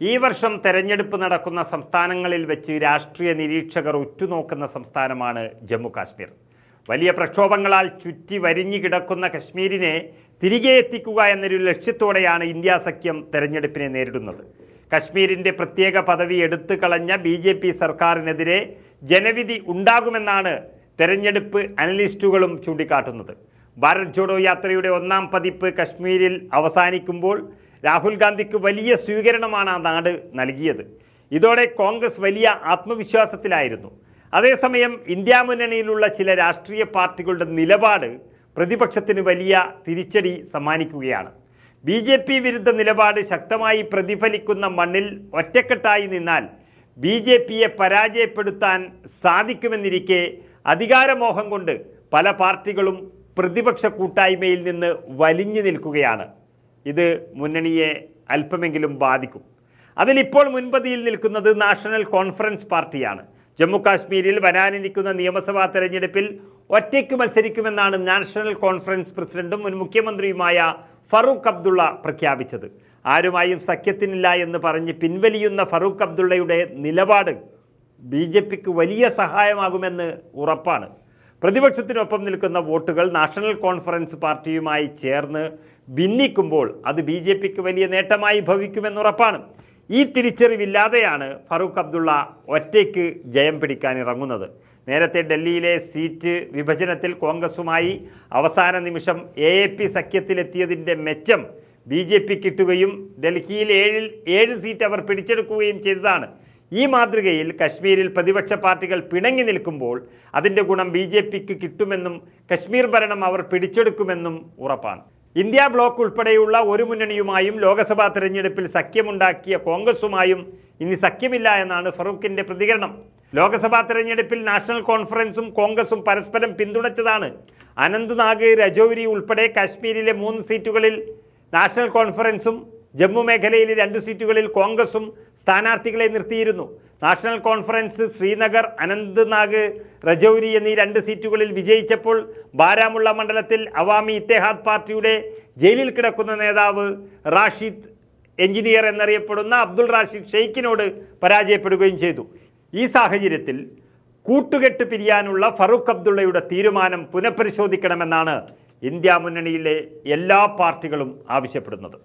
ഈ വർഷം തെരഞ്ഞെടുപ്പ് നടക്കുന്ന സംസ്ഥാനങ്ങളിൽ വെച്ച് രാഷ്ട്രീയ നിരീക്ഷകർ ഉറ്റുനോക്കുന്ന സംസ്ഥാനമാണ് ജമ്മു കാശ്മീർ വലിയ പ്രക്ഷോഭങ്ങളാൽ ചുറ്റി വരിഞ്ഞു കിടക്കുന്ന കശ്മീരിനെ തിരികെ എത്തിക്കുക എന്നൊരു ലക്ഷ്യത്തോടെയാണ് ഇന്ത്യ സഖ്യം തെരഞ്ഞെടുപ്പിനെ നേരിടുന്നത്. കശ്മീരിന്റെ പ്രത്യേക പദവി എടുത്തു കളഞ്ഞ ബി ജെ പി സർക്കാരിനെതിരെ ജനവിധി ഉണ്ടാകുമെന്നാണ് തെരഞ്ഞെടുപ്പ് അനലിസ്റ്റുകളും ചൂണ്ടിക്കാട്ടുന്നത്. ഭാരത് ജോഡോ യാത്രയുടെ ഒന്നാം പതിപ്പ് കശ്മീരിൽ അവസാനിക്കുമ്പോൾ രാഹുൽ ഗാന്ധിക്ക് വലിയ സ്വീകരണമാണ് ആ നാട് നൽകിയത്. ഇതോടെ കോൺഗ്രസ് വലിയ ആത്മവിശ്വാസത്തിലായിരുന്നു. അതേസമയം ഇന്ത്യ മുന്നണിയിലുള്ള ചില രാഷ്ട്രീയ പാർട്ടികളുടെ നിലപാട് പ്രതിപക്ഷത്തിന് വലിയ തിരിച്ചടി സമ്മാനിക്കുകയാണ്. ബി ജെ പി വിരുദ്ധ നിലപാട് ശക്തമായി പ്രതിഫലിക്കുന്ന മണ്ണിൽ ഒറ്റക്കെട്ടായി നിന്നാൽ ബി ജെ പിയെ പരാജയപ്പെടുത്താൻ സാധിക്കുമെന്നിരിക്കെ അധികാരമോഹം കൊണ്ട് പല പാർട്ടികളും പ്രതിപക്ഷ കൂട്ടായ്മയിൽ നിന്ന് വലിഞ്ഞു നിൽക്കുകയാണ്. ഇത് മുന്നണിയെ അല്പമെങ്കിലും ബാധിക്കും. അതിലിപ്പോൾ മുൻപതിയിൽ നിൽക്കുന്നത് നാഷണൽ കോൺഫറൻസ് പാർട്ടിയാണ്. ജമ്മു കാശ്മീരിൽ വരാനിരിക്കുന്ന നിയമസഭാ തെരഞ്ഞെടുപ്പിൽ ഒറ്റയ്ക്ക് മത്സരിക്കുമെന്നാണ് നാഷണൽ കോൺഫറൻസ് പ്രസിഡന്റും മുൻ മുഖ്യമന്ത്രിയുമായ ഫറൂഖ് അബ്ദുള്ള പ്രഖ്യാപിച്ചത്. ആരുമായും സഖ്യത്തിനില്ല എന്ന് പറഞ്ഞ് പിൻവലിയുന്ന ഫറൂഖ് അബ്ദുള്ളയുടെ നിലപാട് ബി ജെ പിക്ക് വലിയ സഹായമാകുമെന്ന് ഉറപ്പാണ്. പ്രതിപക്ഷത്തിനൊപ്പം നിൽക്കുന്ന വോട്ടുകൾ നാഷണൽ കോൺഫറൻസ് പാർട്ടിയുമായി ചേർന്ന് ഭിന്നിക്കുമ്പോൾ അത് ബി ജെ പിക്ക് വലിയ നേട്ടമായി ഭവിക്കുമെന്നുറപ്പാണ് ഈ തിരിച്ചറിവില്ലാതെയാണ് ഫറൂഖ് അബ്ദുള്ള ഒറ്റയ്ക്ക് ജയം പിടിക്കാൻ ഇറങ്ങുന്നത് നേരത്തെ ഡൽഹിയിലെ സീറ്റ് വിഭജനത്തിൽ കോൺഗ്രസുമായി അവസാന നിമിഷം എ എ പി സഖ്യത്തിലെത്തിയതിന്റെ മെച്ചം ബി ജെ പി കിട്ടുകയും ഡൽഹിയിൽ ഏഴിൽ ഏഴ് സീറ്റ് അവർ പിടിച്ചെടുക്കുകയും ചെയ്തതാണ്. ഈ മാതൃകയിൽ കശ്മീരിൽ പ്രതിപക്ഷ പാർട്ടികൾ പിണങ്ങി നിൽക്കുമ്പോൾ അതിന്റെ ഗുണം ബി ജെ പിക്ക് കിട്ടുമെന്നും കശ്മീർ ഭരണം അവർ പിടിച്ചെടുക്കുമെന്നും ഉറപ്പാണ്. ഇന്ത്യ ബ്ലോക്ക് ഉൾപ്പെടെയുള്ള ഒരു മുന്നണിയുമായും ലോക്സഭാ തെരഞ്ഞെടുപ്പിൽ സഖ്യമുണ്ടാക്കിയ കോൺഗ്രസുമായും ഇനി സഖ്യമില്ല എന്നാണ് ഫറൂഖിന്റെ പ്രതികരണം. ലോക്സഭാ തെരഞ്ഞെടുപ്പിൽ നാഷണൽ കോൺഫറൻസും കോൺഗ്രസും പരസ്പരം പിന്തുണച്ചതാണ്. അനന്ത്നാഗ് രജൌരി ഉൾപ്പെടെ കാശ്മീരിലെ മൂന്ന് സീറ്റുകളിൽ നാഷണൽ കോൺഫറൻസും ജമ്മു മേഖലയിലെ രണ്ട് സീറ്റുകളിൽ കോൺഗ്രസും സ്ഥാനാർത്ഥികളെ നിർത്തിയിരുന്നു. നാഷണൽ കോൺഫറൻസ് ശ്രീനഗർ അനന്ത്നാഗ് രജൌരി എന്നീ രണ്ട് സീറ്റുകളിൽ വിജയിച്ചപ്പോൾ ബാരാമുള്ള മണ്ഡലത്തിൽ അവാമി ഇത്തേഹാദ് പാർട്ടിയുടെ ജയിലിൽ കിടക്കുന്ന നേതാവ് റാഷിദ് എഞ്ചിനീയർ എന്നറിയപ്പെടുന്ന അബ്ദുൾ റാഷിദ് ഷെയ്ഖിനോട് പരാജയപ്പെടുകയും ചെയ്തു. ഈ സാഹചര്യത്തിൽ കൂട്ടുകെട്ട് പിരിയാനുള്ള ഫറൂഖ് അബ്ദുള്ളയുടെ തീരുമാനം പുനഃപരിശോധിക്കണമെന്നാണ് ഇന്ത്യ മുന്നണിയിലെ എല്ലാ പാർട്ടികളും ആവശ്യപ്പെടുന്നത്.